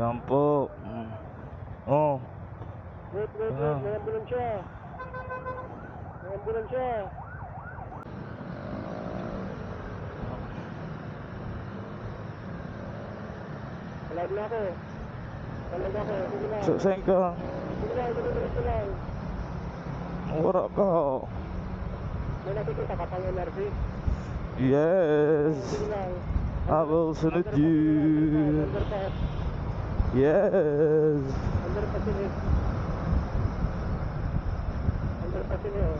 Yan po. Mm. Oh. Wait, wait, wait. May ambulansya. May ambulansya. Palag na ako. Ako. Sige na. Sa saan ka? Sige na, sige na, sige lang. Wala ka. May nakikita ka pang NRC. Yes. Sige lang. I will salute Underpass, you. Yes. Underpass yun eh. Underpass yun eh. oh.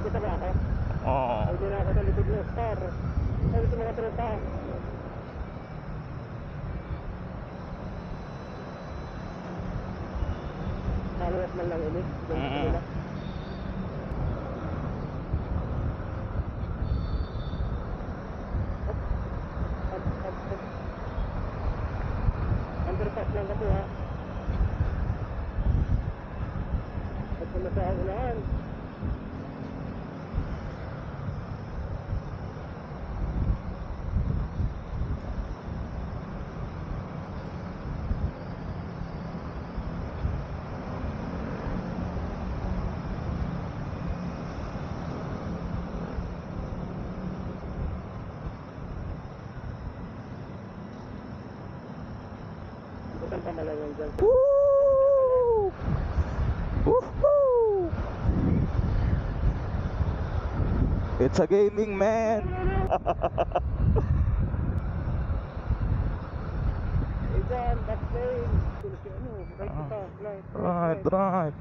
Kita ba ako? Oh. Hindi na ako sa likod ng star. Ay, ito mga tropa. Kaliwat man lang ini. Mm. nila. نحن نقولها حتى المسائل الآن Bukan pamalangan dyan. Woo! Woohoo! It's a gaming man. Dyan, back lane. Ano, right Ah. pa, right, Right, right.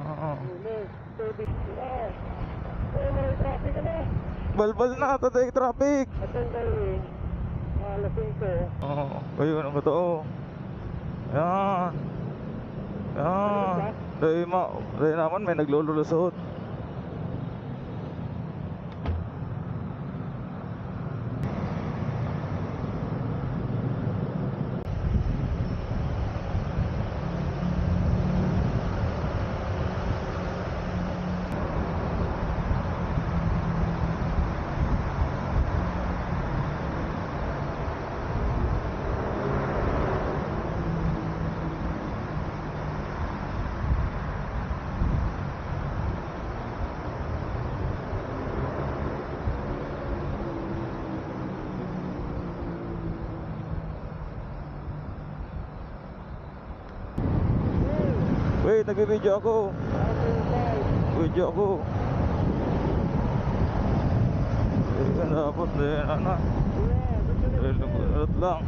Oo. Traffic. Balbal na today traffic. At ang galawin, alas 5. Oo. Ayun ang totoo. Yan. Yan. Dahil ma, dahil naman may naglululusot. Wait, nag-video ako. Video ako. Eh, dapat din, ano. Eh, lumunod lang.